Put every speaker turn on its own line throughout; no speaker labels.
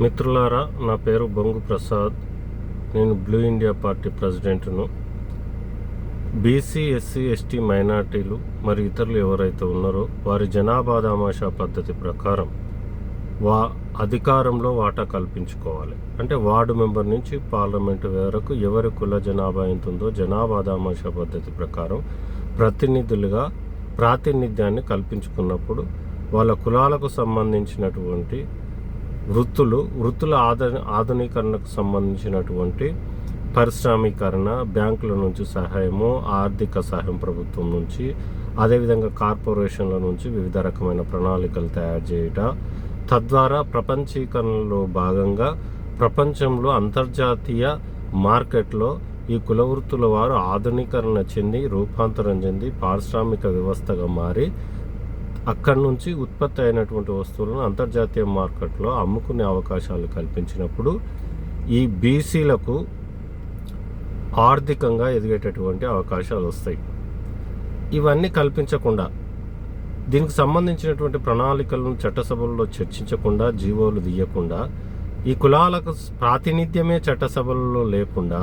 మిత్రులారా నా పేరు బొంగు ప్రసాద్. నేను బ్లూ ఇండియా పార్టీ ప్రెసిడెంట్ను. బీసీ ఎస్సీ ఎస్టీ మైనార్టీలు మరి ఇతరులు ఎవరైతే ఉన్నారో వారి జనాభా దామాషా పద్ధతి ప్రకారం వా అధికారంలో వాటా కల్పించుకోవాలి. అంటే వార్డు మెంబర్ నుంచి పార్లమెంటు వరకు ఎవరి కుల జనాభా ఎంత ఉందో జనాభా దామాషా పద్ధతి ప్రకారం ప్రతినిధులుగా ప్రాతినిధ్యాన్ని కల్పించుకున్నప్పుడు వాళ్ళ కులాలకు సంబంధించినటువంటి వృత్తులు వృత్తుల ఆధ ఆధునీకరణకు సంబంధించినటువంటి పారిశ్రామీకరణ బ్యాంకుల నుంచి సహాయము ఆర్థిక సహాయం ప్రభుత్వం నుంచి అదేవిధంగా కార్పొరేషన్ల నుంచి వివిధ రకమైన ప్రణాళికలు తయారు చేయట తద్వారా ప్రపంచీకరణలో భాగంగా ప్రపంచంలో అంతర్జాతీయ మార్కెట్లో ఈ కుల వృత్తుల వారు ఆధునీకరణ చెంది రూపాంతరం చెంది పారిశ్రామిక వ్యవస్థగా మారి అక్కడి నుంచి ఉత్పత్తి అయినటువంటి వస్తువులను అంతర్జాతీయ మార్కెట్లో అమ్ముకునే అవకాశాలు కల్పించినప్పుడు ఈ బీసీలకు ఆర్థికంగా ఎదిగేటటువంటి అవకాశాలు వస్తాయి. ఇవన్నీ కల్పించకుండా దీనికి సంబంధించినటువంటి ప్రణాళికలను చట్టసభల్లో చర్చించకుండా జీవోలు తీయకుండా ఈ కులాలకు ప్రాతినిధ్యమే చట్టసభల్లో లేకుండా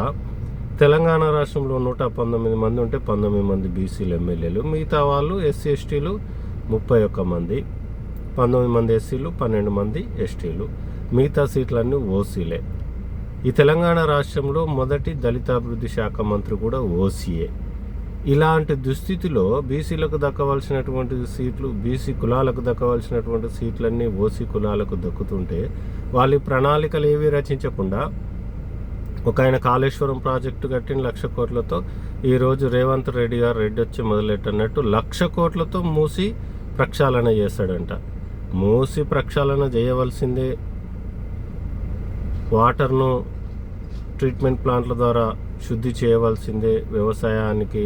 తెలంగాణ రాష్ట్రంలో నూట పంతొమ్మిది మంది ఉంటే పంతొమ్మిది మంది బీసీలు ఎమ్మెల్యేలు మిగతా వాళ్ళు ఎస్సీ ఎస్టీలు ముప్పై ఒక్క మంది పంతొమ్మిది మంది ఎస్సీలు పన్నెండు మంది ఎస్టీలు. మిగతా సీట్లన్నీ ఓసీలే. ఈ తెలంగాణ రాష్ట్రంలో మొదటి దళితాభివృద్ధి శాఖ మంత్రి కూడా ఓసీఏ ఇలాంటి దుస్థితిలో బీసీలకు దక్కవలసినటువంటి సీట్లు బీసీ కులాలకు దక్కవలసినటువంటి సీట్లన్నీ ఓసీ కులాలకు దక్కుతుంటే వాళ్ళ ప్రణాళికలు ఏవి రచించకుండా ఒక ఆయన కాళేశ్వరం ప్రాజెక్టు కట్టిన లక్ష కోట్లతో ఈరోజు రేవంత్ రెడ్డి గారు రెడ్డి వచ్చి మొదలెట్టన్నట్టు లక్ష కోట్లతో మూసి ప్రక్షాళన చేస్తాడంట. మూసి ప్రక్షాళన చేయవలసిందే వాటర్ను ట్రీట్మెంట్ ప్లాంట్ల ద్వారా శుద్ధి చేయవలసిందే వ్యవసాయానికి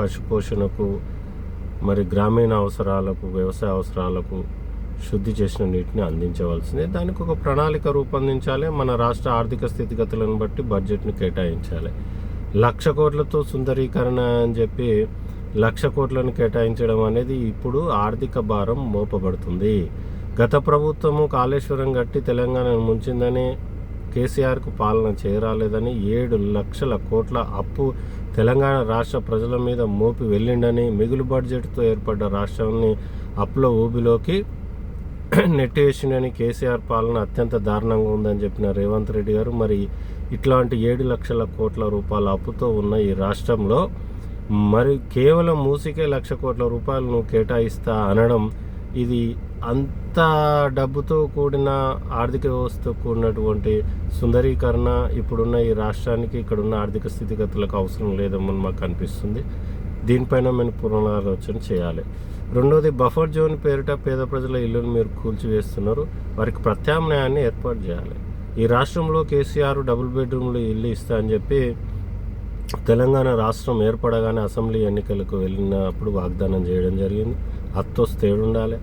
పశుపోషణకు మరి గ్రామీణ అవసరాలకు వ్యవసాయ అవసరాలకు శుద్ధి చేసిన నీటిని అందించవలసిందే. దానికి ఒక ప్రణాళిక రూపొందించాలి. మన రాష్ట్ర ఆర్థిక స్థితిగతులను బట్టి బడ్జెట్ని కేటాయించాలి. లక్ష కోట్లతో సుందరీకరణ అని చెప్పి లక్ష కోట్లను కేటాయించడం అనేది ఇప్పుడు ఆర్థిక భారం మోపబడుతుంది. గత ప్రభుత్వము కాళేశ్వరం కట్టి తెలంగాణను ముంచిందని కేసీఆర్కు పాలన చేరాలేదని ఏడు లక్షల కోట్ల అప్పు తెలంగాణ రాష్ట్ర ప్రజల మీద మోపి వెళ్ళిండని మిగులు బడ్జెట్తో ఏర్పడ్డ రాష్ట్రాన్ని అప్పుల ఊబిలోకి నెట్టేసిండని కేసీఆర్ పాలన అత్యంత దారుణంగా ఉందని చెప్పిన రేవంత్ రెడ్డి గారు మరి ఇట్లాంటి ఏడు లక్షల కోట్ల రూపాయల అప్పుతో ఉన్న ఈ రాష్ట్రంలో మరి కేవలం మూసికే లక్ష కోట్ల రూపాయలను కేటాయిస్తా అనడం ఇది అంత డబ్బుతో కూడిన ఆర్థిక వ్యవస్థకు కూడినటువంటి సుందరీకరణ ఇప్పుడున్న ఈ రాష్ట్రానికి ఇక్కడున్న ఆర్థిక స్థితిగతులకు అవసరం లేదేమని మాకు అనిపిస్తుంది. దీనిపైన మేము పునరాలోచన చేయాలి. రెండోది బఫర్ జోన్ పేరిట పేద ప్రజల ఇల్లును మీరు కూల్చివేస్తున్నారు. వారికి ప్రత్యామ్నాయాన్ని ఏర్పాటు చేయాలి. ఈ రాష్ట్రంలో కేసీఆర్ డబుల్ బెడ్రూమ్లు ఇల్లు ఇస్తా అని చెప్పి తెలంగాణ రాష్ట్రం ఏర్పడగానే అసెంబ్లీ ఎన్నికలకు వెళ్ళినప్పుడు వాగ్దానం చేయడం జరిగింది. అత్తొస్తే ఏడుండాలి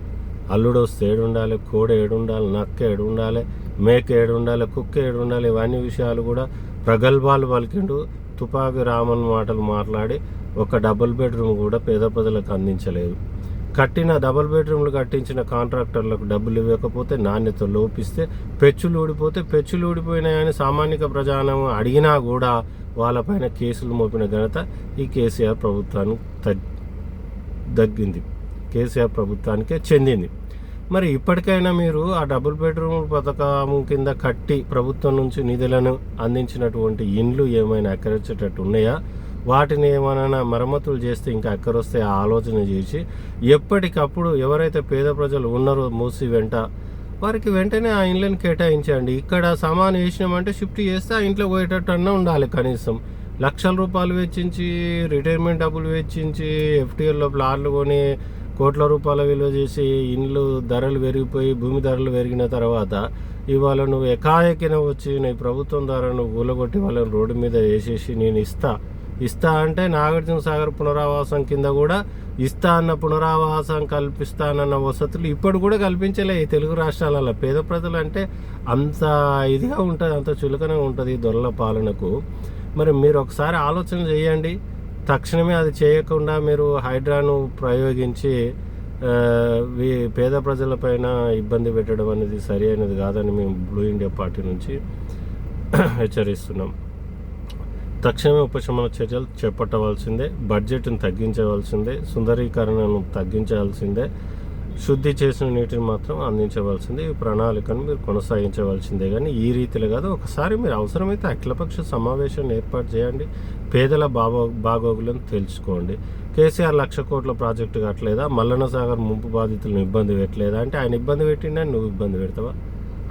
అల్లుడొస్తే ఏడుండాలి కోడ ఏడుండాలి నక్క ఏడుండాలి మేక ఏడుండాలి కుక్క ఏడుండాలి ఇవన్నీ విషయాలు కూడా ప్రగల్భాలు పలికిండు తుపాకి రామన్ మాటలు మాట్లాడి ఒక డబుల్ బెడ్రూమ్ కూడా పేద ప్రజలకు అందించలేదు. కట్టిన డబుల్ బెడ్రూమ్లు కట్టించిన కాంట్రాక్టర్లకు డబ్బులు ఇవ్వకపోతే నాణ్యత లోపిస్తే పెచ్చులు ఊడిపోతే పెచ్చులు ఊడిపోయినాయని సామాన్య ప్రజానం అడిగినా కూడా వాళ్ళపైన కేసులు మోపిన ఘనత ఈ కేసీఆర్ ప్రభుత్వానికి తగ్- దగ్గింది కేసీఆర్ ప్రభుత్వానికే చెందింది. మరి ఇప్పటికైనా మీరు ఆ డబుల్ బెడ్రూమ్ పథకం కింద కట్టి ప్రభుత్వం నుంచి నిధులను అందించినటువంటి ఇండ్లు ఏమైనా ఎక్కరించేటట్టు ఉన్నాయా? వాటిని ఏమైనా మరమ్మతులు చేస్తే ఇంకా ఎక్కరొస్తే ఆ ఆలోచన చేసి ఎప్పటికప్పుడు ఎవరైతే పేద ప్రజలు ఉన్నారో మూసి వెంట వారికి వెంటనే ఆ ఇండ్లను కేటాయించండి. ఇక్కడ సామాన్ వేసినామంటే షిఫ్ట్ చేస్తే ఆ ఇంట్లో పోయేటట్టు అన్నా ఉండాలి కనీసం. లక్షల రూపాయలు వెచ్చించి రిటైర్మెంట్ డబ్బులు వెచ్చించి ఎఫ్టీఎల్లో ప్లాట్లు కొని కోట్ల రూపాయల విలువ చేసి ఇండ్లు ధరలు పెరిగిపోయి భూమి ధరలు పెరిగిన తర్వాత ఇవాళ నువ్వు ఎకాయకిన వచ్చి నీ ప్రభుత్వం ద్వారా నువ్వు ఊలగొట్టి వాళ్ళని రోడ్డు మీద వేసేసి నేను ఇస్తా. ఇస్తా అంటే నాగార్జున సాగర్ పునరావాసం కింద కూడా ఇస్తా అన్న పునరావాసం కల్పిస్తానన్న వసతులు ఇప్పుడు కూడా కల్పించలే ఈ తెలుగు రాష్ట్రాలలో. పేద ప్రజలు అంటే అంత ఇదిగా ఉంటుంది అంత చులకనగా ఉంటుంది దొరల పాలనకు. మరి మీరు ఒకసారి ఆలోచన చేయండి. తక్షణమే అది చేయకుండా మీరు హైడ్రాను ప్రయోగించి వీ- పేద ప్రజలపైన ఇబ్బంది పెట్టడం అనేది సరి అయినది కాదని మేము బ్లూ ఇండియా పార్టీ నుంచి హెచ్చరిస్తున్నాం. తక్షణమే ఉపశమన చర్యలు చేపట్టవలసిందే బడ్జెట్ను తగ్గించవలసిందే సుందరీకరణను తగ్గించవలసిందే శుద్ధి చేసిన నీటిని మాత్రం అందించవలసిందే ఈ ప్రణాళికను మీరు కొనసాగించవలసిందే. కానీ ఈ రీతిలో కాదు ఒకసారి మీరు అవసరమైతే అఖిలపక్ష సమావేశాన్ని ఏర్పాటు చేయండి పేదల బాగో బాగోగులను తెలుసుకోండి. కేసీఆర్ లక్ష కోట్ల ప్రాజెక్టు కట్టలేదా? మల్లన్న సాగర్ ముంపు బాధితులను ఇబ్బంది పెట్టలేదా? అంటే ఆయన ఇబ్బంది పెట్టిండని నువ్వు ఇబ్బంది పెడతావా?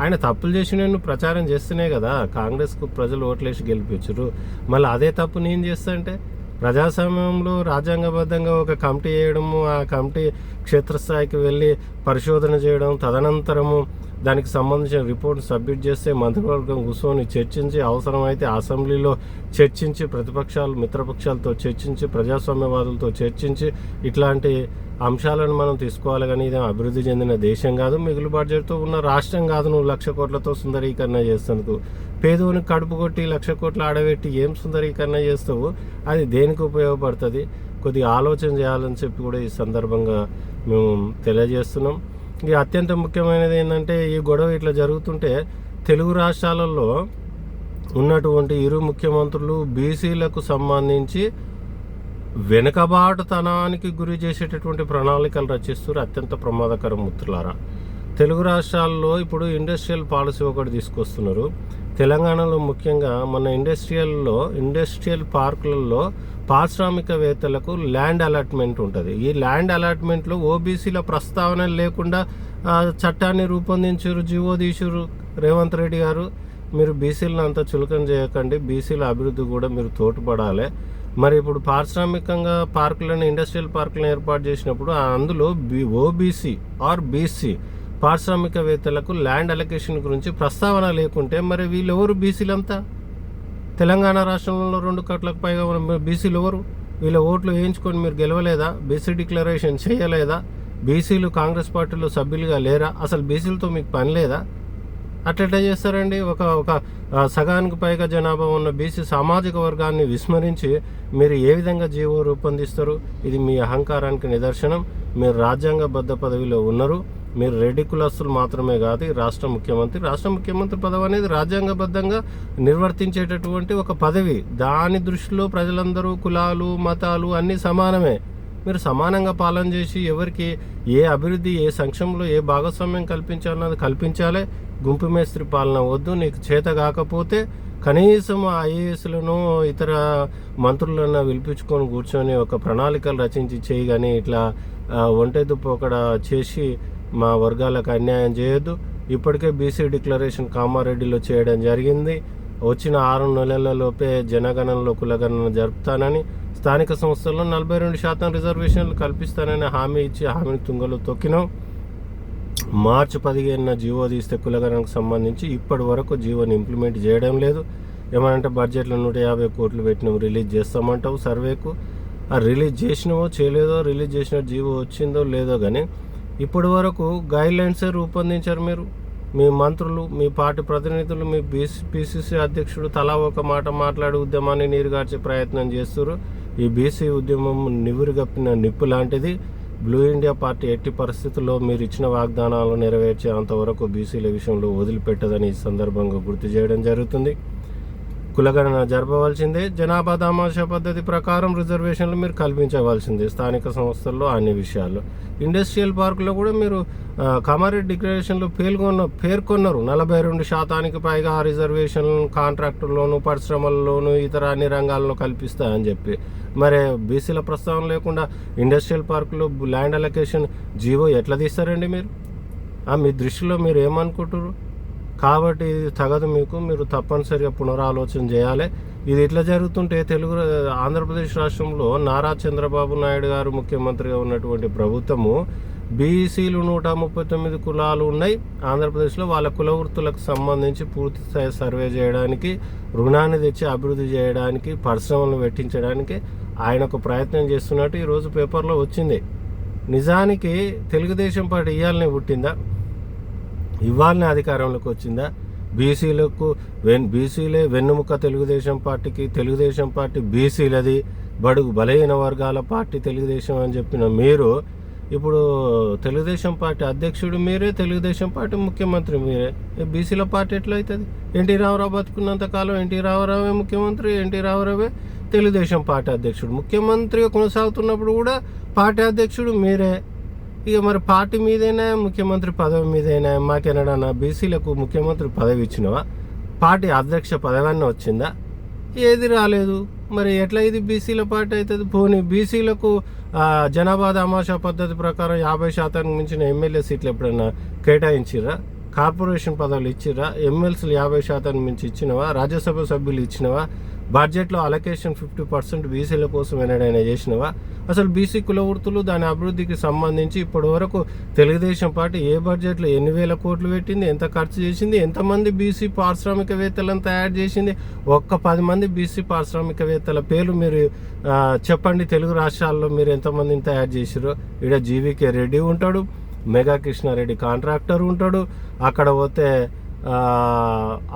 ఆయన తప్పులు చేసిన నేను ప్రచారం చేస్తేనే కదా కాంగ్రెస్కు ప్రజలు ఓట్లేసి గెలిపించరు. మళ్ళీ అదే తప్పు నేను చేస్తా అంటే ప్రజాస్వామ్యంలో రాజ్యాంగబద్ధంగా ఒక కమిటీ వేయడము ఆ కమిటీ క్షేత్రస్థాయికి వెళ్ళి పరిశోధన చేయడం తదనంతరము దానికి సంబంధించిన రిపోర్ట్ సబ్మిట్ చేస్తే మంత్రివర్గం కూర్చొని చర్చించి అవసరమైతే అసెంబ్లీలో చర్చించి ప్రతిపక్షాలు మిత్రపక్షాలతో చర్చించి ప్రజాస్వామ్యవాదులతో చర్చించి ఇట్లాంటి అంశాలను మనం తీసుకోవాలి కానీ ఇది అభివృద్ధి చెందిన దేశం కాదు మిగులు బడ్జెట్తో ఉన్న రాష్ట్రం కాదు నువ్వు లక్ష కోట్లతో సుందరీకరణ చేస్తున్నందుకు. పేదవుని కడుపు కొట్టి లక్ష కోట్లు ఆడబెట్టి ఏం సుందరీకరణ చేస్తావు? అది దేనికి ఉపయోగపడుతుంది? కొద్దిగా ఆలోచన చేయాలని చెప్పి కూడా ఈ సందర్భంగా మేము తెలియజేస్తున్నాం. ఇక అత్యంత ముఖ్యమైనది ఏంటంటే ఈ గొడవ ఇట్లా జరుగుతుంటే తెలుగు రాష్ట్రాలలో ఉన్నటువంటి ఇరు ముఖ్యమంత్రులు బీసీలకు సంబంధించి వెనుకబాటుతనానికి గురి చేసేటటువంటి ప్రణాళికలు రచిస్తారు అత్యంత ప్రమాదకరం మిత్రులారా. తెలుగు రాష్ట్రాల్లో ఇప్పుడు ఇండస్ట్రియల్ పాలసీ ఒకటి తీసుకొస్తున్నారు. తెలంగాణలో ముఖ్యంగా మన ఇండస్ట్రియల్లో ఇండస్ట్రియల్ పార్కులలో పారిశ్రామికవేత్తలకు ల్యాండ్ అలాట్మెంట్ ఉంటుంది. ఈ ల్యాండ్ అలాట్మెంట్లో ఓబీసీల ప్రస్తావన లేకుండా చట్టాన్ని రూపొందించారు జీవో తీసారు రేవంత్ రెడ్డి గారు. మీరు బీసీలను అంత చులకం చేయకండి. బీసీల అభివృద్ధి కూడా మీరు తోడ్పడాలి. మరి ఇప్పుడు పారిశ్రామికంగా పార్కులను ఇండస్ట్రియల్ పార్కులను ఏర్పాటు చేసినప్పుడు అందులో బి ఓబీసీ ఆర్ బీసీ పారిశ్రామికవేత్తలకు ల్యాండ్ అలొకేషన్ గురించి ప్రస్తావన లేకుంటే మరి వీళ్ళు ఎవరు బీసీలంతా? తెలంగాణ రాష్ట్రంలో రెండు కోట్లకు పైగా ఉన్న బీసీలు ఎవరు? వీళ్ళ ఓట్లు వేయించుకొని మీరు గెలవలేదా? బీసీ డిక్లరేషన్ చేయలేదా? బీసీలు కాంగ్రెస్ పార్టీలో సభ్యులుగా లేరా? అసలు బీసీలతో మీకు పని లేదా? అట్లెట్లా చేస్తారండి? ఒక ఒక సగానికి పైగా జనాభా ఉన్న బీసీ సామాజిక వర్గాన్ని విస్మరించి మీరు ఏ విధంగా జీవో రూపొందిస్తారు? ఇది మీ అహంకారానికి నిదర్శనం. మీరు రాజ్యాంగబద్ధ పదవిలో ఉన్నారు. మీరు రెడ్డి కులస్తులు మాత్రమే కాదు రాష్ట్ర ముఖ్యమంత్రి. రాష్ట్ర ముఖ్యమంత్రి పదవి అనేది రాజ్యాంగబద్ధంగా నిర్వర్తించేటటువంటి ఒక పదవి. దాని దృష్టిలో ప్రజలందరూ కులాలు మతాలు అన్నీ సమానమే. మీరు సమానంగా పాలన చేసి ఎవరికి ఏ అభివృద్ధి ఏ సంక్షేమంలో ఏ భాగస్వామ్యం కల్పించాలన్నది కల్పించాలి. గుంపు మేస్త్రి పాలన వద్దు నీకు చేత కాకపోతే కనీసం ఐఏఎస్లను ఇతర మంత్రులను పిలిపించుకొని కూర్చొని ఒక ప్రణాళికలు రచించి చేయి కానీ ఇట్లా ఆ, ఒంటెద్దు పోకడ చేసి మా వర్గాలకు అన్యాయం చేయొద్దు. ఇప్పటికే బీసీ డిక్లరేషన్ కామారెడ్డిలో చేయడం జరిగింది. వచ్చిన ఆరు నెలలలోపే జనగణనలో కులగణన జరుపుతానని స్థానిక సంస్థల్లో నలభై రెండు శాతం రిజర్వేషన్లు కల్పిస్తానని హామీ ఇచ్చి హామీని తుంగలో తొక్కినాం. మార్చి పదిహేనున జీవో తీస్తే కులగణనకు సంబంధించి ఇప్పటి వరకు జీవోని ఇంప్లిమెంట్ చేయడం లేదు. ఏమనంటే బడ్జెట్లో నూట యాభై కోట్లు పెట్టినాం రిలీజ్ చేస్తామంటావు సర్వేకు. ఆ రిలీజ్ చేసినవో చేయలేదో రిలీజ్ చేసిన జీవో వచ్చిందో లేదో కానీ ఇప్పటి వరకు గైడ్ లైన్సే రూపొందించారు మీరు. మీ మంత్రులు మీ పార్టీ ప్రతినిధులు మీ బీసీ పీసీసీ అధ్యక్షుడు తలా ఒక మాట మాట్లాడి ఉద్యమాన్ని నీరుగార్చే ప్రయత్నం చేస్తారు ఈ బీసీ ఉద్యమం నివురుగప్పిన నిప్పు లాంటిది. బ్లూ ఇండియా పార్టీ ఎట్టి పరిస్థితుల్లో మీరు ఇచ్చిన వాగ్దానాలు నెరవేర్చేంత వరకు బీసీల విషయంలో వదిలిపెట్టదని ఈ సందర్భంగా గుర్తు చేయడం జరుగుతుంది. కులగణన జరపవలసిందే. జనాభా దామాషా పద్ధతి ప్రకారం రిజర్వేషన్లు మీరు కల్పించవలసిందే. స్థానిక సంస్థల్లో అన్ని విషయాల్లో. ఇండస్ట్రియల్ పార్కులో కూడా మీరు ఆ, కామారెడ్డి డిక్లరేషన్లో పేర్కొన్న పేర్కొన్నారు. నలభై రెండు శాతానికి పైగా ఆ రిజర్వేషన్ కాంట్రాక్టుల్లోను పరిశ్రమల్లోను ఇతర అన్ని రంగాల్లో కల్పిస్తాయని చెప్పి. మరి బీసీల ప్రస్తావన లేకుండా ఇండస్ట్రియల్ పార్కులో ల్యాండ్ అలొకేషన్ జీవో ఎట్లా తీస్తారండి మీరు? మీ దృష్టిలో మీరు ఏమనుకుంటారు కాబట్టి ఇది తగదు మీకు మీరు తప్పనిసరిగా పునరాలోచన చేయాలి. ఇది ఇట్లా జరుగుతుంటే తెలుగు ఆంధ్రప్రదేశ్ రాష్ట్రంలో నారా చంద్రబాబు నాయుడు గారు ముఖ్యమంత్రిగా ఉన్నటువంటి ప్రభుత్వము బీసీలు నూట ముప్పై తొమ్మిది కులాలు ఉన్నాయి. ఆంధ్రప్రదేశ్లో వాళ్ళ కుల వృత్తులకు సంబంధించి పూర్తి స్థాయి సర్వే చేయడానికి రుణాన్ని తెచ్చి అభివృద్ధి చేయడానికి పరిశ్రమలు పెట్టించడానికి ఆయన ఒక ప్రయత్నం చేస్తున్నట్టు ఈరోజు పేపర్లో వచ్చింది. నిజానికి తెలుగుదేశం పార్టీ ఇయ్యాలని పుట్టిందా? ఇవాళనే అధికారంలోకి వచ్చిందా? బీసీలకు వెన్ బీసీలే వెన్నుముక తెలుగుదేశం పార్టీకి తెలుగుదేశం పార్టీ బీసీలది బడుగు బలహీన వర్గాల పార్టీ తెలుగుదేశం అని చెప్పిన మీరు ఇప్పుడు తెలుగుదేశం పార్టీ అధ్యక్షుడు మీరే తెలుగుదేశం పార్టీ ముఖ్యమంత్రి మీరే. బీసీల పార్టీ ఎట్లా అవుతుంది ఎన్టీ రామారావు బతుకున్నంత కాలం ఎన్టీ రామారావే ముఖ్యమంత్రి ఎన్టీ రామారావే తెలుగుదేశం పార్టీ అధ్యక్షుడు. ముఖ్యమంత్రిగా కొనసాగుతున్నప్పుడు కూడా పార్టీ అధ్యక్షుడు మీరే. ఇక మరి పార్టీ మీదైనా ముఖ్యమంత్రి పదవి మీదైనా మాకెనడన్నా బీసీలకు ముఖ్యమంత్రి పదవి ఇచ్చినవా? పార్టీ అధ్యక్ష పదవి అన్న వచ్చిందా? ఏది రాలేదు. మరి ఎట్లా ఇది బీసీల పార్టీ అవుతుంది పోనీ బీసీలకు జనాభా దామాషా పద్ధతి ప్రకారం యాభై శాతానికి మించిన ఎమ్మెల్యే సీట్లు ఎప్పుడైనా కేటాయించిర్రా? కార్పొరేషన్ పదవులు ఇచ్చిర్రా? ఎమ్మెల్సీలు యాభై శాతానికి మించి ఇచ్చినవా? రాజ్యసభ సభ్యులు ఇచ్చినవా? బడ్జెట్లో అలొకేషన్ ఫిఫ్టీ పర్సెంట్ బీసీల కోసం ఏనాడైనా చేసినవా? అసలు బీసీ కుల వృత్తులు దాని అభివృద్ధికి సంబంధించి ఇప్పటి వరకు తెలుగుదేశం పార్టీ ఏ బడ్జెట్లో ఎన్ని వేల కోట్లు పెట్టింది ఎంత ఖర్చు చేసింది ఎంతమంది బీసీ పారిశ్రామికవేత్తలను తయారు చేసింది ఒక్క పది మంది బీసీ పారిశ్రామికవేత్తల పేర్లు మీరు చెప్పండి. తెలుగు రాష్ట్రాల్లో మీరు ఎంతమందిని తయారు చేసిరో ఇక్కడ జీవీకే రెడ్డి ఉంటాడు మెగా కృష్ణారెడ్డి కాంట్రాక్టర్ ఉంటాడు అక్కడ పోతే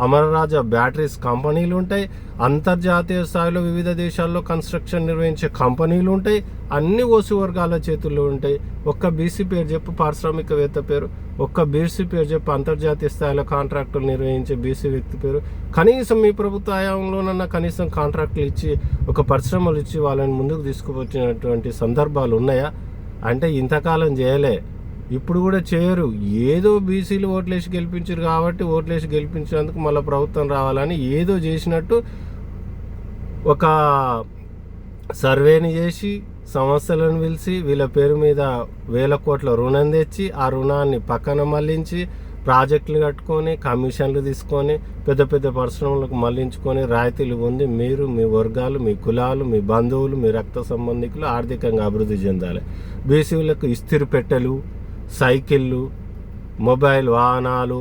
అమరరాజ బ్యాటరీస్ కంపెనీలు ఉంటాయి అంతర్జాతీయ స్థాయిలో వివిధ దేశాల్లో కన్స్ట్రక్షన్ నిర్వహించే కంపెనీలు ఉంటాయి అన్ని ఓసి వర్గాల చేతుల్లో ఉంటాయి. ఒక్క బీసీ పేరు చెప్పు పారిశ్రామికవేత్త పేరు. ఒక్క బీసీ పేరు చెప్పు అంతర్జాతీయ స్థాయిలో కాంట్రాక్టులు నిర్వహించే బీసీ వ్యక్తి పేరు. కనీసం మీ ప్రభుత్వ హయాంలోనన్నా కనీసం కాంట్రాక్టులు ఇచ్చి ఒక పరిశ్రమలు ఇచ్చి వాళ్ళని ముందుకు తీసుకువచ్చినటువంటి సందర్భాలు ఉన్నాయా అంటే ఇంతకాలం చేయలే. ఇప్పుడు కూడా చేయరు. ఏదో బీసీలు ఓట్లేసి గెలిపించారు కాబట్టి ఓట్లేసి గెలిపించినందుకు మళ్ళీ ప్రభుత్వం రావాలని ఏదో చేసినట్టు ఒక సర్వేని చేసి సంస్థలను పిలిచి వీళ్ళ పేరు మీద వేల కోట్ల రుణం తెచ్చి ఆ రుణాన్ని పక్కన మళ్ళించి ప్రాజెక్టులు కట్టుకొని కమిషన్లు తీసుకొని పెద్ద పెద్ద పరిశ్రమలకు మళ్ళించుకొని రాయితీలు పొంది మీరు మీ వర్గాలు మీ కులాలు మీ బంధువులు మీ రక్త సంబంధికులు ఆర్థికంగా అభివృద్ధి చెందాలి. బీసీలకు ఇస్తిరి పెట్టెలు సైకిళ్ళు మొబైల్ వాహనాలు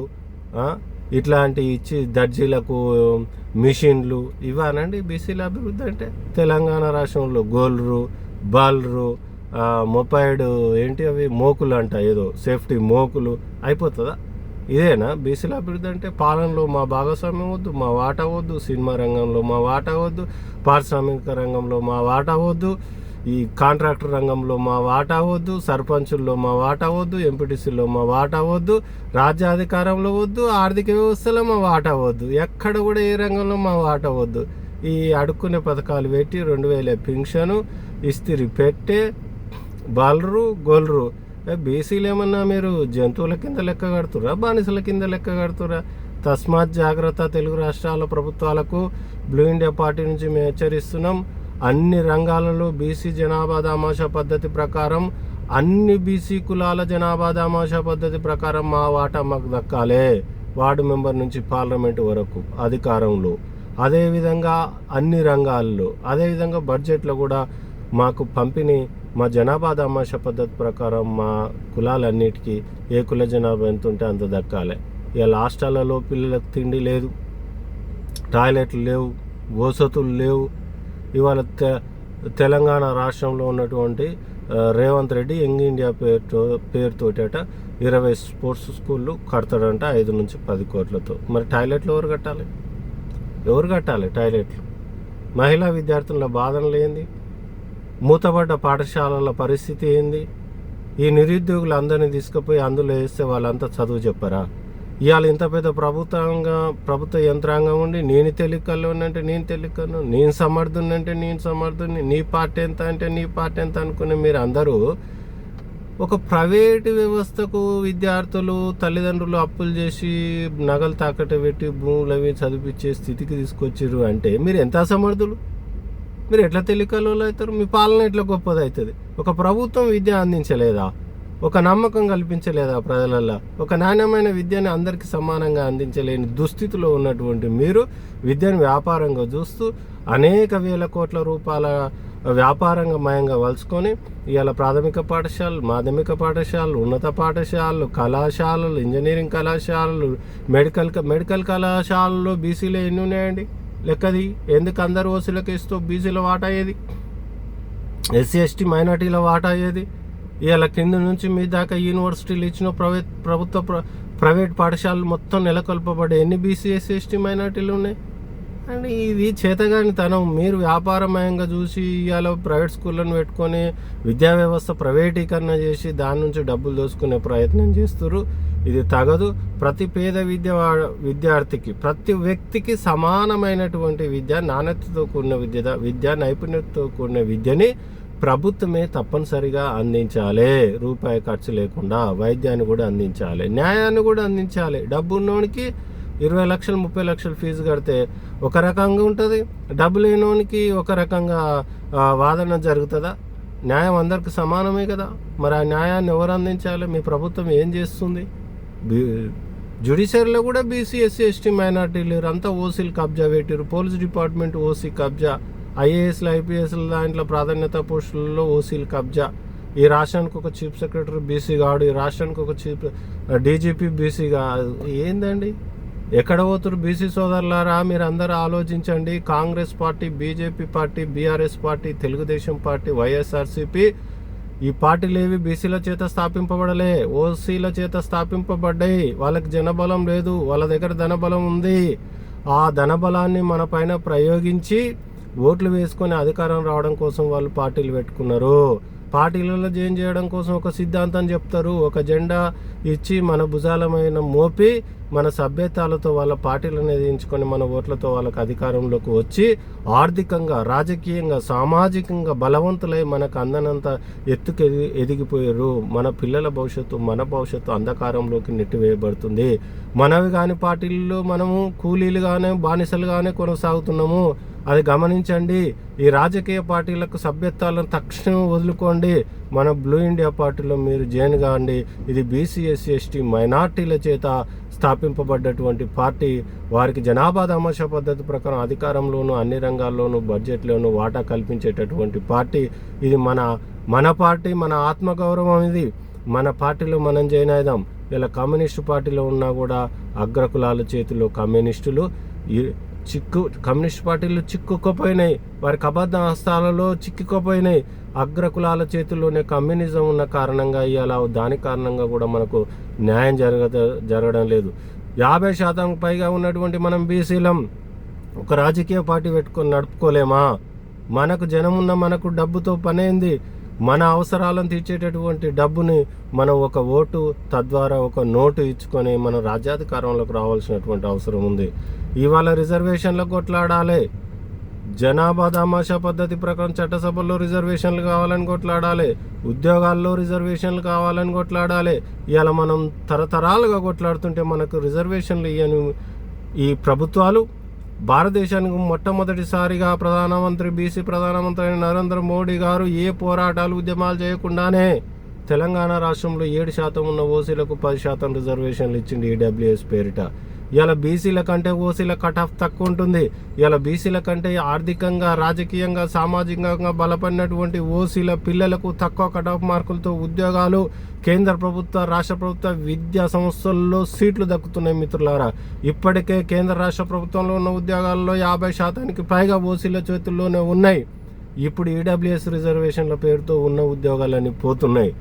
ఇట్లాంటివి ఇచ్చి దర్జీలకు మిషన్లు ఇవ్వనండి. బీసీల అభివృద్ధి అంటే తెలంగాణ రాష్ట్రంలో గోల్రు బాల్రు ఆ, మొపైడ్ ఏంటి అవి మోకులు అంట ఏదో సేఫ్టీ మోకులు అయిపోతుందా? ఇదేనా? బీసీల అభివృద్ధి అంటే పాలనలో మా భాగస్వామ్యం వద్దు మా వాటా వద్దు సినిమా రంగంలో మా వాటా వద్దు పారిశ్రామిక రంగంలో మా వాటా వద్దు. ఈ కాంట్రాక్టర్ రంగంలో మా వాటా వద్దు సర్పంచుల్లో మా వాటా వద్దు ఎంపీటీసీలో మా వాటా వద్దు రాజ్యాధికారంలో వద్దు ఆర్థిక వ్యవస్థలో మా వాటా వద్దు ఎక్కడ కూడా ఏ రంగంలో మా వాటా వద్దు ఈ అడుక్కునే పథకాలు పెట్టి రెండు వేల పింఛను ఇస్తిరి పెట్టే బాలరు గోల్రు. బీసీలు ఏమన్నా మీరు జంతువుల కింద లెక్క కడుతురా బానిసల కింద లెక్క కడుతురా తస్మాత్ జాగ్రత్త తెలుగు రాష్ట్రాల ప్రభుత్వాలకు బ్లూ ఇండియా పార్టీ నుంచి మేము హెచ్చరిస్తున్నాం. అన్ని రంగాలలో బీసీ జనాభా దామాషా పద్ధతి ప్రకారం అన్ని బీసీ కులాల జనాభా దామాషా పద్ధతి ప్రకారం మా వాటా మాకు దక్కాలే. వార్డు మెంబర్ నుంచి పార్లమెంటు వరకు అధికారంలో. అదేవిధంగా అన్ని రంగాల్లో అదేవిధంగా బడ్జెట్లో కూడా మాకు పంపిణీ మా జనాభా దామాషా పద్ధతి ప్రకారం మా కులాలన్నిటికీ ఏ కుల జనాభా ఎంత ఉంటే అంత దక్కాలి. ఇక హాస్టళ్ళలో పిల్లలకు తిండి లేదు టాయిలెట్లు లేవు వసతులు లేవు ఇవాళ తె తెలంగాణ రాష్ట్రంలో ఉన్నటువంటి రేవంత్ రెడ్డి యంగ్ ఇండియా పేరుతో పేరుతోటట ఇరవై స్పోర్ట్స్ స్కూళ్ళు కడతాడంట ఐదు నుంచి పది కోట్లతో. మరి టాయిలెట్లు ఎవరు కట్టాలి? ఎవరు కట్టాలి టాయిలెట్లు? మహిళా విద్యార్థుల బాధనలు ఏంది? మూతబడ్డ పాఠశాలల పరిస్థితి ఏంది? ఈ నిరుద్యోగులు అందరినీ తీసుకుపోయి అందులో వేస్తే వాళ్ళంతా చదువు చెప్పరా? ఇవాళ ఇంత పెద్ద ప్రభుత్వంగా ప్రభుత్వ యంత్రాంగం ఉండి నేను తెలికల్లో అంటే నేను తెలికను నేను సమర్థుని అంటే నేను సమర్థుని నీ పార్టీ ఎంత అంటే నీ పార్టీ ఎంత అనుకునే మీరు అందరూ ఒక ప్రైవేటు వ్యవస్థకు విద్యార్థులు తల్లిదండ్రులు అప్పులు చేసి నగలు తాకట్టు పెట్టి భూములు అవి చదివించే స్థితికి తీసుకొచ్చారు అంటే మీరు ఎంత సమర్థులు? మీరు ఎట్లా తెలికలో అవుతారు? మీ పాలన ఎట్లా గొప్పది అవుతుంది ఒక ప్రభుత్వం విద్య అందించలేదా? ఒక నమ్మకం కల్పించలేదా ప్రజలల్లో? ఒక నాణ్యమైన విద్యను అందరికీ సమానంగా అందించలేని దుస్థితిలో ఉన్నటువంటి మీరు విద్యను వ్యాపారంగా చూస్తూ అనేక వేల కోట్ల రూపాయల వ్యాపారంగా మయంగా వలుచుకొని ఇవాళ ప్రాథమిక పాఠశాలలు మాధ్యమిక పాఠశాలలు ఉన్నత పాఠశాలలు కళాశాలలు ఇంజనీరింగ్ కళాశాలలు మెడికల్ మెడికల్ కళాశాలల్లో బీసీలో ఎన్ని ఉన్నాయండి? లెక్కది? ఎందుకు అందరు ఓసీలకు ఇస్తూ బీసీల వాటా ఏది? ఎస్సీ ఎస్టీ మైనార్టీల వాటా ఏది? ఇవాళ కింద నుంచి మీ దాకా యూనివర్సిటీలు ఇచ్చిన ప్రైవేట్ ప్రభుత్వ ప్ర- ప్రైవేట్ పాఠశాలలు మొత్తం నెలకొల్పబడే ఎన్ని బీసీ ఎస్టీ మైనార్టీలు ఉన్నాయి? అండ్ ఇది చేతగాని తనం మీరు వ్యాపారమయంగా చూసి ఇవాళ ప్రైవేట్ స్కూళ్ళను పెట్టుకొని విద్యా వ్యవస్థ ప్రైవేటీకరణ చేసి దాని నుంచి డబ్బులు దోసుకునే ప్రయత్నం చేస్తారు ఇది తగదు. ప్రతి పేద విద్య విద్యార్థికి ప్రతి వ్యక్తికి సమానమైనటువంటి విద్య నాణ్యతతో కూడిన విద్య విద్య నైపుణ్యతతో కూడిన విద్యని ప్రభుత్వమే తప్పనిసరిగా అందించాలి. రూపాయి ఖర్చు లేకుండా వైద్యాన్ని కూడా అందించాలి. న్యాయాన్ని కూడా అందించాలి. డబ్బు ఉన్నోనికి ఇరవై లక్షలు ముప్పై లక్షలు ఫీజు కడితే ఒక రకంగా ఉంటుంది. డబ్బు లేనోనికి ఒక రకంగా వాదన జరుగుతుందా? న్యాయం అందరికి సమానమే కదా. మరి ఆ న్యాయాన్ని ఎవరు అందించాలి? మీ ప్రభుత్వం ఏం చేస్తుంది? జ్యుడిషియరీలో కూడా బీసీ ఎస్సీ ఎస్టీ మైనార్టీలు అంతా ఓసీలు కబ్జా పెట్టారు పోలీస్ డిపార్ట్మెంట్ ఓసీ కబ్జా ఐఏఎస్లు ఐపీఎస్ల దాంట్లో ప్రాధాన్యత పోస్టుల్లో ఓసీలు కబ్జా. ఈ రాష్ట్రానికి ఒక చీఫ్ సెక్రటరీ బీసీ కాడు ఈ రాష్ట్రానికి ఒక చీఫ్ డీజీపీ బీసీ కాదు. ఏందండి? ఎక్కడ పోతురు బీసీ సోదరులారా? మీరు అందరూ ఆలోచించండి. Congress party BJP party BRS party Telugu Desam party YSRCP ఈ పార్టీలు ఏవి బీసీల చేత స్థాపింపబడలే. ఓసీల చేత స్థాపింపబడ్డాయి. వాళ్ళకి జనబలం లేదు. వాళ్ళ దగ్గర ధనబలం ఉంది. ఆ ధనబలాన్ని మన పైన ప్రయోగించి ఓట్లు వేసుకొని అధికారం రావడం కోసం వాళ్ళు పార్టీలు పెట్టుకున్నారు. పార్టీలలో జాయిన్ చేయడం కోసం ఒక సిద్ధాంతం చెప్తారు. ఒక జెండా ఇచ్చి మన భుజాలమైన మోపి మన సభ్యతాలతో వాళ్ళ పార్టీలను ఎదించుకొని మన ఓట్లతో వాళ్ళకి అధికారంలోకి వచ్చి ఆర్థికంగా రాజకీయంగా సామాజికంగా బలవంతులై మనకు అందనంత ఎత్తుకు ఎది ఎదిగిపోయారు. మన పిల్లల భవిష్యత్తు మన భవిష్యత్తు అంధకారంలోకి నెట్టివేయబడుతుంది. మనవి కాని పార్టీల్లో మనము కూలీలుగానే బానిసలుగానే కొనసాగుతున్నాము. అది గమనించండి. ఈ రాజకీయ పార్టీలకు సభ్యత్వాలను తక్షణం వదులుకోండి. మన బ్లూ ఇండియా పార్టీలో మీరు జాయిన్ కాండి. ఇది బీసీ ఎస్సీ ఎస్టీ మైనార్టీల చేత స్థాపింపబడ్డటువంటి పార్టీ. వారికి జనాభా తమాషా పద్ధతి ప్రకారం అధికారంలోనూ అన్ని రంగాల్లోనూ బడ్జెట్లోనూ వాటా కల్పించేటటువంటి పార్టీ. ఇది మన మన పార్టీ మన ఆత్మగౌరవం ఇది. మన పార్టీలో మనం జాయిన్ అయిదాం. ఇలా కమ్యూనిస్టు పార్టీలో ఉన్నా కూడా అగ్రకులాల చేతిలో కమ్యూనిస్టులు. ఈ- చిక్కు కమ్యూనిస్ట్ పార్టీలు చిక్కుకుపోయినాయి. వారి కబద్ధ హస్తాలలో చిక్కుకుపోయినాయి. అగ్రకులాల చేతుల్లోనే కమ్యూనిజం ఉన్న కారణంగా ఇవాళ దాని కారణంగా కూడా మనకు న్యాయం జరగ జరగడం లేదు. యాభై శాతం పైగా ఉన్నటువంటి మనం బీసీలం ఒక రాజకీయ పార్టీ పెట్టుకొని నడుపుకోలేమా? మనకు జనం ఉన్న మనకు డబ్బుతో పనేంది? మన అవసరాలను తీర్చేటటువంటి డబ్బుని మనం ఒక ఓటు తద్వారా ఒక నోటు ఇచ్చుకొని మనం రాజ్యాధికారంలోకి రావాల్సినటువంటి అవసరం ఉంది. ఇవాళ రిజర్వేషన్లో కొట్లాడాలి. జనాభా దామాషా పద్ధతి ప్రకారం చట్టసభల్లో రిజర్వేషన్లు కావాలని కొట్లాడాలి. ఉద్యోగాల్లో రిజర్వేషన్లు కావాలని కొట్లాడాలి. ఇవాళ మనం తరతరాలుగా కొట్లాడుతుంటే మనకు రిజర్వేషన్లు ఇవ్వని ఈ ప్రభుత్వాలు భారతదేశానికి మొట్టమొదటిసారిగా ప్రధానమంత్రి బీసీ ప్రధానమంత్రి అయిన నరేంద్ర మోడీ గారు ఏ పోరాటాలు ఉద్యమాలు చేయకుండానే తెలంగాణ రాష్ట్రంలో ఏడు శాతం ఉన్న ఓసీలకు పది శాతం రిజర్వేషన్లు ఇచ్చింది ఈడబ్ల్యూఎస్ పేరిట. ఇలా బీసీల కంటే ఓసీల కట్ ఆఫ్ తక్కువ ఉంటుంది. ఇలా బీసీల కంటే ఆర్థికంగా రాజకీయంగా సామాజికంగా బలపడినటువంటి ఓసీల పిల్లలకు తక్కువ కట్ ఆఫ్ మార్కులతో ఉద్యోగాలు కేంద్ర ప్రభుత్వ రాష్ట్ర ప్రభుత్వ విద్యా సంస్థల్లో సీట్లు దక్కుతున్నాయి మిత్రులారా. ఇప్పటికే కేంద్ర రాష్ట్ర ప్రభుత్వంలో ఉన్న ఉద్యోగాల్లో యాభై శాతానికి పైగా ఓసీల చేతుల్లోనే ఉన్నాయి. ఇప్పుడు ఈడబ్ల్యూఎస్ రిజర్వేషన్ల పేరుతో ఉన్న ఉద్యోగాలన్నీ పోతున్నాయి.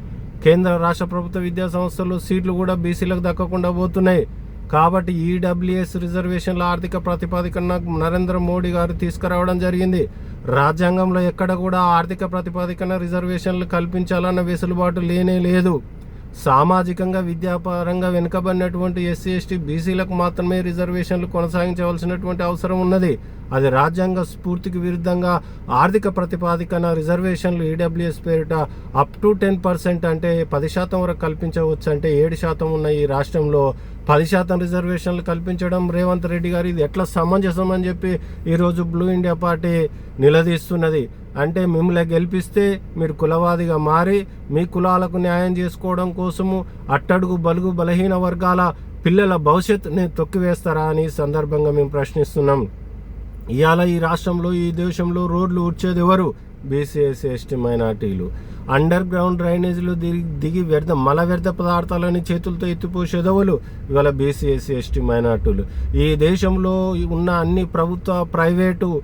కేంద్ర రాష్ట్ర ప్రభుత్వ విద్యా సంస్థల్లో సీట్లు కూడా బీసీలకు దక్కకుండా పోతున్నాయి. కాబట్టి ఈడబ్ల్యూఎస్ రిజర్వేషన్ల ఆర్థిక ప్రతిపాదికన నరేంద్ర మోడీ గారు తీసుకురావడం జరిగింది. రాజ్యాంగంలో ఎక్కడ కూడా ఆర్థిక ప్రతిపాదికన రిజర్వేషన్లు కల్పించాలన్న వెసులుబాటు లేనే లేదు. సామాజికంగా విద్యాపరంగా వెనుకబడినటువంటి ఎస్సీ ఎస్టీ బీసీలకు మాత్రమే రిజర్వేషన్లు కొనసాగించవలసినటువంటి అవసరం ఉన్నది. అది రాజ్యాంగ స్ఫూర్తికి విరుద్ధంగా ఆర్థిక ప్రతిపాదికన రిజర్వేషన్లు ఈడబ్ల్యూఎస్ పేరిట అప్ టు టెన్ పర్సెంట్ అంటే పది శాతం వరకు కల్పించవచ్చు అంటే ఏడు శాతం ఉన్న ఈ రాష్ట్రంలో పది శాతం రిజర్వేషన్లు కల్పించడం రేవంత్ రెడ్డి గారు ఇది ఎట్లా సమంజసం అని చెప్పి ఈరోజు బ్లూ ఇండియా పార్టీ నిలదీస్తున్నది. అంటే మిమ్మల్ని గెలిపిస్తే మీరు కులవాదిగా మారి మీ కులాలకు న్యాయం చేసుకోవడం కోసము అట్టడుగు బలుగు బలహీన వర్గాల పిల్లల భవిష్యత్తుని తొక్కివేస్తారా అని సందర్భంగా మేము ప్రశ్నిస్తున్నాం. ఇవాళ ఈ రాష్ట్రంలో ఈ దేశంలో రోడ్లు ఉడ్చేది ఎవరు బీసీఎస్సీ ఎస్టీ మైనార్టీలు. అండర్ గ్రౌండ్ డ్రైనేజీలు దిగి దిగి వ్యర్థ మల వ్యర్థ పదార్థాలని చేతులతో ఎత్తిపోసేదవులు ఇవాళ బీసీఎస్సీ ఎస్టీ మైనార్టీలు. ఈ దేశంలో ఉన్న అన్ని ప్రభుత్వ ప్రైవేటు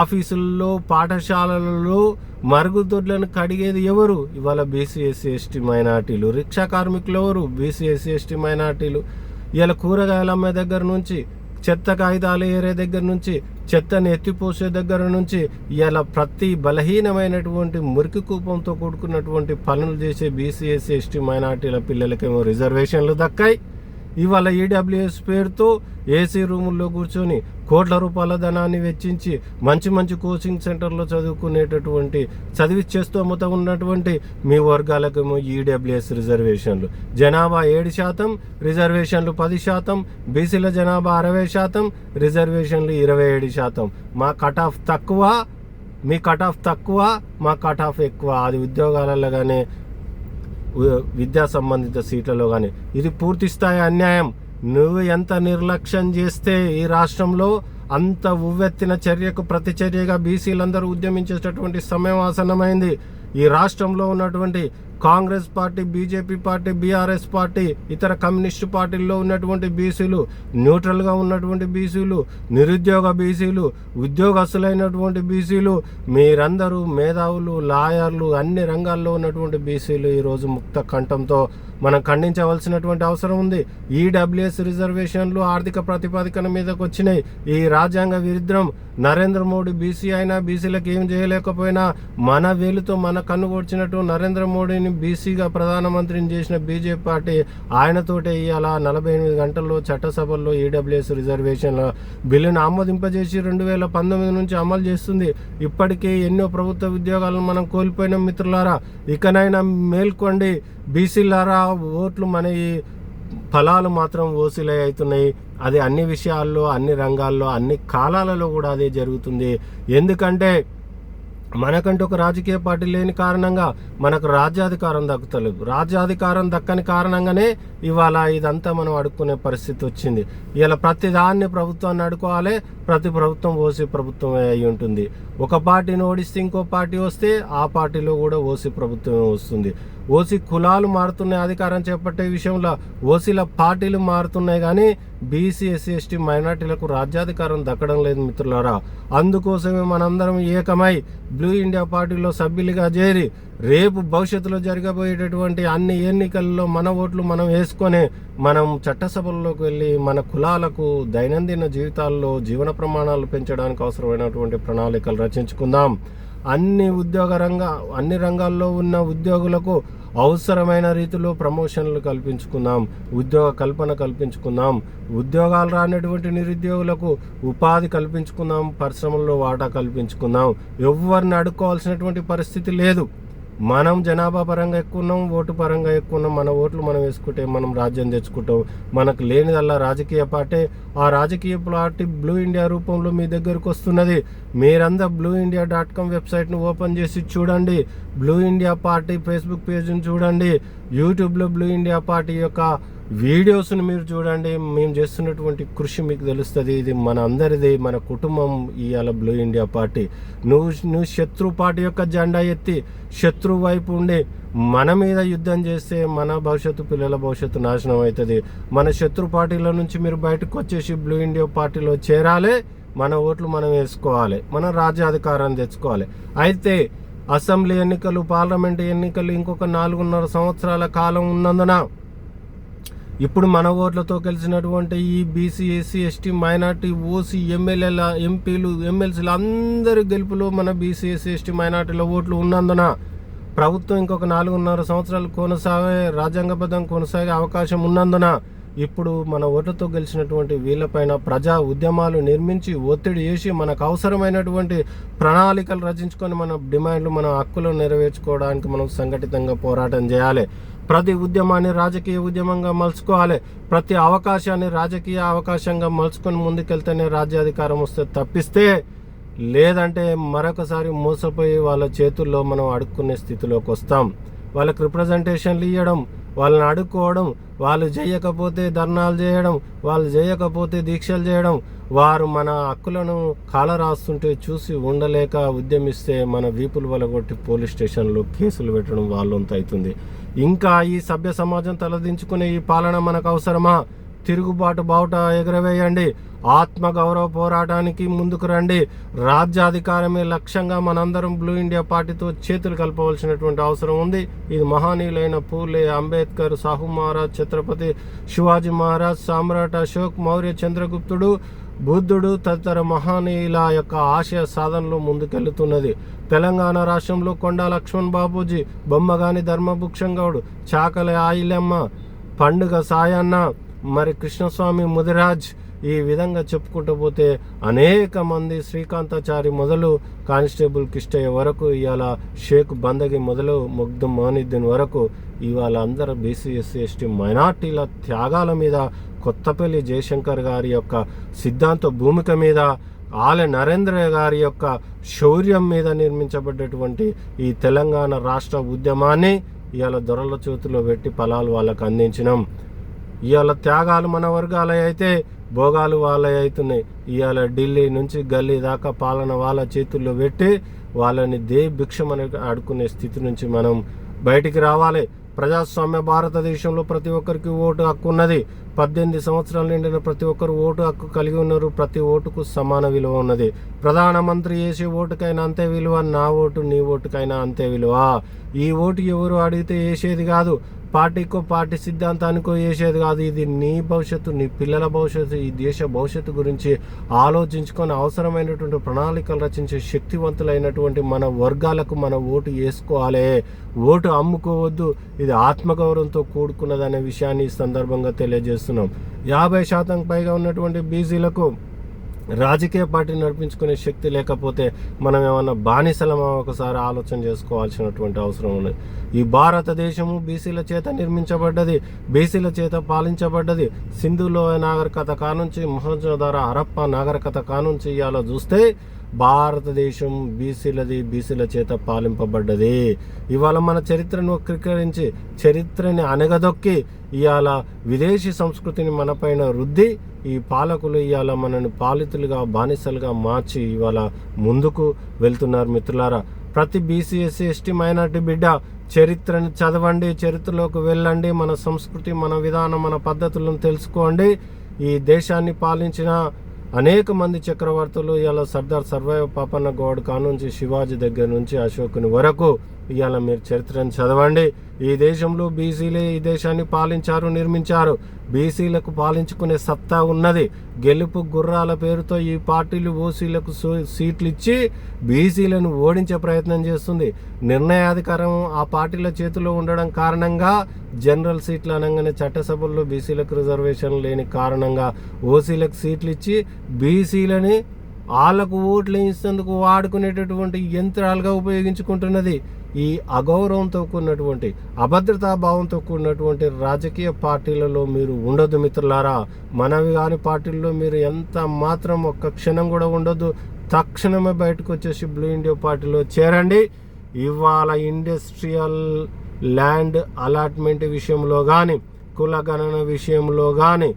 ఆఫీసుల్లో పాఠశాలలలో మరుగుదొడ్లను కడిగేది ఎవరు? ఇవాళ బీసీ ఎస్సీ ఎస్టీ మైనార్టీలు. రిక్షా కార్మికులు ఎవరు బీసీ ఎస్సీ ఎస్టీ మైనార్టీలు. ఇవాళ కూరగాయలు అమ్మే దగ్గర నుంచి చెత్త కాగితాలు ఏరే దగ్గర నుంచి చెత్తను ఎత్తిపోసే దగ్గర నుంచి ఇలా ప్రతి బలహీనమైనటువంటి మురికి కూపంతో కూడుకున్నటువంటి పనులు చేసే బీసీ ఎస్సీ ఎస్టీ మైనార్టీల పిల్లలకేమో రిజర్వేషన్లు దక్కాయి. ఇవాళ ఈడబ్ల్యూఎస్ పేరుతో ఏసీ రూముల్లో కూర్చొని కోట్ల రూపాయల ధనాన్ని వెచ్చించి మంచి మంచి కోచింగ్ సెంటర్లో చదువుకునేటటువంటి చదివిచ్చేస్తూ అమ్ముతూ ఉన్నటువంటి మీ వర్గాలకేమో ఈడబ్ల్యూఎస్ రిజర్వేషన్లు. జనాభా ఏడు శాతం రిజర్వేషన్లు పది శాతం బీసీల జనాభా అరవై శాతం రిజర్వేషన్లు ఇరవై ఏడు శాతం. మా కట్ ఆఫ్ తక్కువ మీ కట్ ఆఫ్ తక్కువ మా కట్ ఆఫ్ ఎక్కువ. అది ఉద్యోగాలలో కానీ విద్యా సంబంధిత సీట్లలో కానీ ఇది పూర్తి స్థాయి అన్యాయం. నువ్వు ఎంత నిర్లక్ష్యం చేస్తే ఈ రాష్ట్రంలో అంత ఉవ్వెత్తిన చర్యకు ప్రతిచర్యగా బీసీలందరూ ఉద్యమించేటటువంటి సమయం ఆసన్నమైంది. ఈ రాష్ట్రంలో ఉన్నటువంటి Congress party BJP party BRS party ఇతర కమ్యూనిస్టు పార్టీల్లో ఉన్నటువంటి బీసీలు న్యూట్రల్గా ఉన్నటువంటి బీసీలు నిరుద్యోగ బీసీలు ఉద్యోగస్తులైనటువంటి బీసీలు మీరందరూ మేధావులు లాయర్లు అన్ని రంగాల్లో ఉన్నటువంటి బీసీలు ఈరోజు ముక్త కంఠంతో మనం ఖండించవలసినటువంటి అవసరం ఉంది. ఈడబ్ల్యూఎస్ రిజర్వేషన్లు ఆర్థిక ప్రతిపాదికన మీదకు వచ్చినాయి ఈ రాజ్యాంగ విరుద్ధం. నరేంద్ర మోడీ బీసీ అయినా బీసీలకు ఏం చేయలేకపోయినా మన వేలుతో మన కన్ను కొడిచినట్టు నరేంద్ర మోడీని బీసీగా ప్రధానమంత్రిని చేసిన బీజేపీ పార్టీ ఆయనతోటే ఇవాళ నలభై ఎనిమిది గంటల్లో చట్టసభల్లో ఈడబ్ల్యూఎస్ రిజర్వేషన్ల బిల్లును ఆమోదింపజేసి రెండు వేల పంతొమ్మిది నుంచి అమలు చేస్తుంది. ఇప్పటికే ఎన్నో ప్రభుత్వ ఉద్యోగాలను మనం కోల్పోయినాం మిత్రులారా. ఇకనైనా మేల్కొండి. బీసీలారా ఓట్లు మన ఈ ఫలాలు మాత్రం ఓసీలే అవుతున్నాయి. అది అన్ని విషయాల్లో అన్ని రంగాల్లో అన్ని కాలాలలో కూడా అదే జరుగుతుంది. ఎందుకంటే మనకంటూ ఒక రాజకీయ పార్టీ లేని కారణంగా మనకు రాజ్యాధికారం దక్కుతలేదు. రాజ్యాధికారం దక్కని కారణంగానే ఇవాళ ఇదంతా మనం అడుక్కునే పరిస్థితి వచ్చింది. ఇలా ప్రతి దాన్ని ప్రభుత్వాన్ని అడుకోవాలి ప్రతి ప్రభుత్వం ఓసీ ప్రభుత్వమే అయి ఉంటుంది. ఒక పార్టీని ఓడిస్తే ఇంకో పార్టీ వస్తే ఆ పార్టీలో కూడా ఓసీ ప్రభుత్వమే వస్తుంది. ఓసీ కులాలు మారుతున్నాయి అధికారం చేపట్టే విషయంలో ఓసీల పార్టీలు మారుతున్నాయి కానీ బీసీ ఎస్సీ ఎస్టీ మైనార్టీలకు రాజ్యాధికారం దక్కడం లేదు మిత్రులారా. అందుకోసమే మనందరం ఏకమై బ్లూ ఇండియా పార్టీలో సభ్యులుగా చేరి రేపు భవిష్యత్తులో జరగబోయేటటువంటి అన్ని ఎన్నికల్లో మన ఓట్లు మనం వేసుకొని మనం చట్టసభల్లోకి వెళ్ళి మన కులాలకు దైనందిన జీవితాల్లో జీవన ప్రమాణాలు పెంచడానికి అవసరమైనటువంటి ప్రణాళికలు రచించుకుందాం. అన్ని ఉద్యోగ రంగ అన్ని రంగాల్లో ఉన్న ఉద్యోగులకు అవసరమైన రీతిలో ప్రమోషన్లు కల్పించుకుందాం ఉద్యోగ కల్పన కల్పించుకుందాం. ఉద్యోగాలు రానటువంటి నిరుద్యోగులకు ఉపాధి కల్పించుకుందాం పరిశ్రమల్లో వాటా కల్పించుకుందాం. ఎవరిని అడుక్కోవాల్సినటువంటి పరిస్థితి లేదు. మనం జనాభా పరంగా ఎక్కువ ఉన్నాం ఓటు పరంగా ఎక్కువ ఉన్నాం మన ఓట్లు మనం వేసుకుంటే మనం రాజ్యం తెచ్చుకుంటాం. మనకు లేనిదల్లా రాజకీయ పార్టీ ఆ రాజకీయ పార్టీ బ్లూ ఇండియా రూపంలో మీ దగ్గరకు వస్తున్నది. మీరంతా బ్లూ ఇండియా డాట్ కామ్ వెబ్సైట్ను ఓపెన్ చేసి చూడండి. బ్లూ ఇండియా పార్టీ ఫేస్బుక్ పేజ్ని చూడండి. యూట్యూబ్లో బ్లూ ఇండియా పార్టీ యొక్క వీడియోస్ని మీరు చూడండి మేము చేస్తున్నటువంటి కృషి మీకు తెలుస్తుంది ఇది మన అందరిది మన కుటుంబం ఇవాళ బ్లూ ఇండియా పార్టీ నువ్వు నువ్వు శత్రు పార్టీ యొక్క జెండా ఎత్తి శత్రు వైపు ఉండి మన మీద యుద్ధం చేస్తే మన భవిష్యత్తు పిల్లల భవిష్యత్తు నాశనం అవుతుంది మన శత్రు పార్టీల నుంచి మీరు బయటకు వచ్చేసి బ్లూ ఇండియా పార్టీలో చేరాలి మన ఓట్లు మనం వేసుకోవాలి మన రాజ్యాధికారాన్ని తెచ్చుకోవాలి. అయితే అసెంబ్లీ ఎన్నికలు పార్లమెంటు ఎన్నికలు ఇంకొక నాలుగున్నర సంవత్సరాల కాలం ఉన్నందున ఇప్పుడు మన ఓట్లతో కలిసినటువంటి ఈ BC SC ST minority OC ఎమ్మెల్యేల ఎంపీలు ఎమ్మెల్సీలు అందరి గెలుపులో మన బీసీ ఎస్సీ ఎస్టీ మైనార్టీల ఓట్లు ఉన్నందున ప్రభుత్వం ఇంకొక నాలుగున్నర సంవత్సరాలు కొనసాగే రాజ్యాంగబద్ధం కొనసాగే అవకాశం ఉన్నందున ఇప్పుడు మన ఓట్లతో గెలిచినటువంటి వీళ్ళపైన ప్రజా ఉద్యమాలు నిర్మించి ఒత్తిడి చేసి మనకు అవసరమైనటువంటి ప్రణాళికలు రచించుకొని మన డిమాండ్లు మన హక్కులను నెరవేర్చుకోవడానికి మనం సంఘటితంగా పోరాటం చేయాలి. ప్రతి ఉద్యమాన్ని రాజకీయ ఉద్యమంగా మలుచుకోవాలి. ప్రతి అవకాశాన్ని రాజకీయ అవకాశంగా మలుచుకొని ముందుకెళ్తేనే రాజ్యాధికారం వస్తే తప్పిస్తే లేదంటే మరొకసారి మోసపోయి వాళ్ళ చేతుల్లో మనం అడుక్కునే స్థితిలోకి వస్తాం. వాళ్ళకి రిప్రజెంటేషన్లు ఇవ్వడం వాళ్ళని అడుక్కోవడం వాళ్ళు చేయకపోతే ధర్నాలు చేయడం వాళ్ళు చేయకపోతే దీక్షలు చేయడం వారు మన హక్కులను కాల రాస్తుంటే చూసి ఉండలేక ఉద్యమిస్తే మన వీపులు వలగొట్టి పోలీస్ స్టేషన్లో కేసులు పెట్టడం వాళ్ళంత అవుతుంది. ఇంకా ఈ సభ్య సమాజం తలదించుకునే ఈ పాలన మనకు అవసరమా? తిరుగుబాటు బావుట ఎగరవేయండి. ఆత్మగౌరవ పోరాటానికి ముందుకు రండి. రాజ్యాధికారమే లక్ష్యంగా మనందరం బ్లూ ఇండియా పార్టీతో చేతులు కలపవలసినటువంటి అవసరం ఉంది. ఇది మహానీయులైన పూలే అంబేద్కర్ సాహు మహారాజ్ ఛత్రపతి శివాజీ మహారాజ్ సామ్రాట్ అశోక్ మౌర్య చంద్రగుప్తుడు బుద్ధుడు తదితర మహానీయుల యొక్క ఆశయ సాధనలో ముందుకెళ్తున్నది. తెలంగాణ రాష్ట్రంలో కొండా లక్ష్మణ్ బాబూజీ బొమ్మగాని ధర్మభుక్షం గౌడ్ చాకలి ఆయిలమ్మ పండుగ సాయన్న మరి కృష్ణస్వామి ముదిరాజ్ ఈ విధంగా చెప్పుకుంటూ పోతే అనేక మంది శ్రీకాంతాచారి మొదలు కానిస్టేబుల్ కిష్టయ్య వరకు ఇవాళ షేక్ బందగి మొదలు ముగ్ధు మానిద్దీన్ వరకు ఇవాళ అందరు బీసీ ఎస్సీ ఎస్టీ మైనార్టీల త్యాగాల మీద కొత్తపల్లి జయశంకర్ గారి యొక్క సిద్ధాంత భూమిక మీద ఆలయ నరేంద్ర గారి యొక్క శౌర్యం మీద నిర్మించబడ్డటువంటి ఈ తెలంగాణ రాష్ట్ర ఉద్యమాన్ని ఇవాళ దొరల చేతిలో పెట్టి ఫలాలు వాళ్ళకు అందించినాం. ఇవాళ త్యాగాలు మన వర్గాల అయితే భోగాలు వాళ్ళ అవుతున్నాయి ఇవాళ ఢిల్లీ నుంచి గల్లీ దాకా పాలన వాళ్ళ చేతుల్లో పెట్టి వాళ్ళని దే భిక్షమని ఆడుకునే స్థితి నుంచి మనం బయటికి రావాలి. ప్రజాస్వామ్య భారతదేశంలో ప్రతి ఒక్కరికి ఓటు హక్కు ఉన్నది. పద్దెనిమిది సంవత్సరాలు నిండిన ప్రతి ఒక్కరు ఓటు హక్కు కలిగి ఉన్నారు. ప్రతి ఓటుకు సమాన విలువ ఉన్నది. ప్రధానమంత్రి వేసే ఓటుకైనా అంతే విలువ నా ఓటు నీ ఓటుకైనా అంతే విలువ. ఈ ఓటు ఎవరు అడిగితే వేసేది కాదు. పార్టీకో పార్టీ సిద్ధాంతానికో వేసేది కాదు. ఇది నీ భవిష్యత్తు నీ పిల్లల భవిష్యత్తు ఈ దేశ భవిష్యత్తు గురించి ఆలోచించుకొని అవసరమైనటువంటి ప్రణాళికలు రచించే శక్తివంతులైనటువంటి మన వర్గాలకు మన ఓటు వేసుకోవాలి. ఓటు అమ్ముకోవద్దు. ఇది ఆత్మగౌరవంతో కూడుకున్నదనే విషయాన్ని ఈ సందర్భంగా తెలియజేస్తున్నాం. యాభై శాతం పైగా ఉన్నటువంటి బీసీలకు రాజకీయ పార్టీ నడిపించుకునే శక్తి లేకపోతే మనం ఏమన్నా బానిసలమా ఒకసారి ఆలోచన చేసుకోవాల్సినటువంటి అవసరం ఉంది. ఈ భారతదేశము బీసీల చేత నిర్మించబడ్డది బీసీల చేత పాలించబడ్డది. సింధులో నాగరికత కానుంచి మహోజోదార హరప్ప నాగరికత కానుంచి ఇవాళ చూస్తే భారతదేశం బీసీలది బీసీల చేత పాలింపబడ్డది. ఇవాళ మన చరిత్రను వక్రీకరించి చరిత్రని అనగదొక్కి ఇవాళ విదేశీ సంస్కృతిని మనపైన రుద్ది ఈ పాలకులు ఇవాళ మనని పాలితులుగా బానిసలుగా మార్చి ఇవాళ ముందుకు వెళ్తున్నారు మిత్రులారా. ప్రతి బీసీ ఎస్సీ ఎస్టీ మైనార్టీ బిడ్డ చరిత్రని చదవండి చరిత్రలోకి వెళ్ళండి మన సంస్కృతి మన విధానం మన పద్ధతులను తెలుసుకోండి. ఈ దేశాన్ని పాలించిన అనేక మంది చక్రవర్తులు ఇలా సర్దార్ సర్వైవ్ పాపన్న గౌడ్ కానుంచి శివాజీ దగ్గర నుంచి అశోకుని వరకు ఇవాళ మీరు చరిత్రను చదవండి. ఈ దేశంలో బీసీలే ఈ దేశాన్ని పాలించారు నిర్మించారు. బీసీలకు పాలించుకునే సత్తా ఉన్నది. గెలుపు గుర్రాల పేరుతో ఈ పార్టీలు ఓసీలకు సీట్లు ఇచ్చి బీసీలను ఓడించే ప్రయత్నం చేస్తుంది. నిర్ణయాధికారం ఆ పార్టీల చేతిలో ఉండడం కారణంగా జనరల్ సీట్లు అనగానే చట్టసభల్లో బీసీలకు రిజర్వేషన్ లేని కారణంగా ఓసీలకు సీట్లు ఇచ్చి బీసీలని వాళ్ళకు ఓట్లు వేయించేందుకు వాడుకునేటటువంటి యంత్రాలుగా ఉపయోగించుకుంటున్నది. ఈ అగౌరవంతో కూడినటువంటి అభద్రతా భావంతో కూడినటువంటి రాజకీయ పార్టీలలో మీరు ఉండొద్దు మిత్రులారా. మనవి కాని పార్టీల్లో మీరు ఎంత మాత్రం ఒక్క క్షణం కూడా ఉండొద్దు. తక్షణమే బయటకు వచ్చేసి బ్లూ ఇండియా పార్టీలో చేరండి. ఇవాళ ఇండస్ట్రియల్ ల్యాండ్ అలాట్మెంట్ విషయంలో కానీ కులగణన విషయంలో కానీ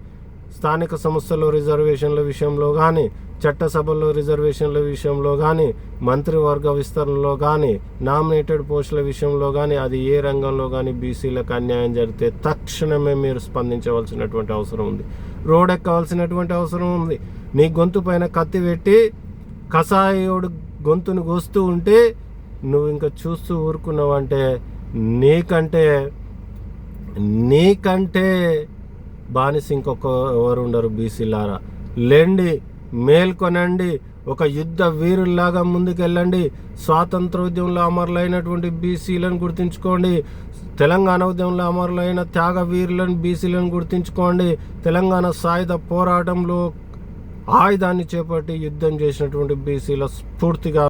స్థానిక సంస్థల రిజర్వేషన్ల విషయంలో కానీ చట్టసభల్లో రిజర్వేషన్ల విషయంలో కానీ మంత్రివర్గ విస్తరణలో కానీ నామినేటెడ్ పోస్టుల విషయంలో కానీ అది ఏ రంగంలో కానీ బీసీలకు అన్యాయం జరిగితే తక్షణమే మీరు స్పందించవలసినటువంటి అవసరం ఉంది. రోడ్ ఎక్కవలసినటువంటి అవసరం ఉంది. నీ గొంతు పైన కత్తి పెట్టి కషాయోడు గొంతును కోస్తూ ఉంటే నువ్వు ఇంకా చూస్తూ ఊరుకున్నావంటే నీకంటే నీకంటే బానిస ఇంకొక ఎవరు ఉండరు బీసీలారా? లేండి మేల్కొనండి. ఒక యుద్ధ వీరుల్లాగా ముందుకెళ్ళండి. స్వాతంత్ర ఉద్యమంలో అమరులైనటువంటి బీసీలను గుర్తుంచుకోండి. తెలంగాణ ఉద్యమంలో అమరులైన త్యాగ వీరులను బీసీలను గుర్తుంచుకోండి. తెలంగాణ సాయుధ పోరాటంలో ఆయుధాన్ని చేపట్టి యుద్ధం చేసినటువంటి బీసీల స్ఫూర్తిగా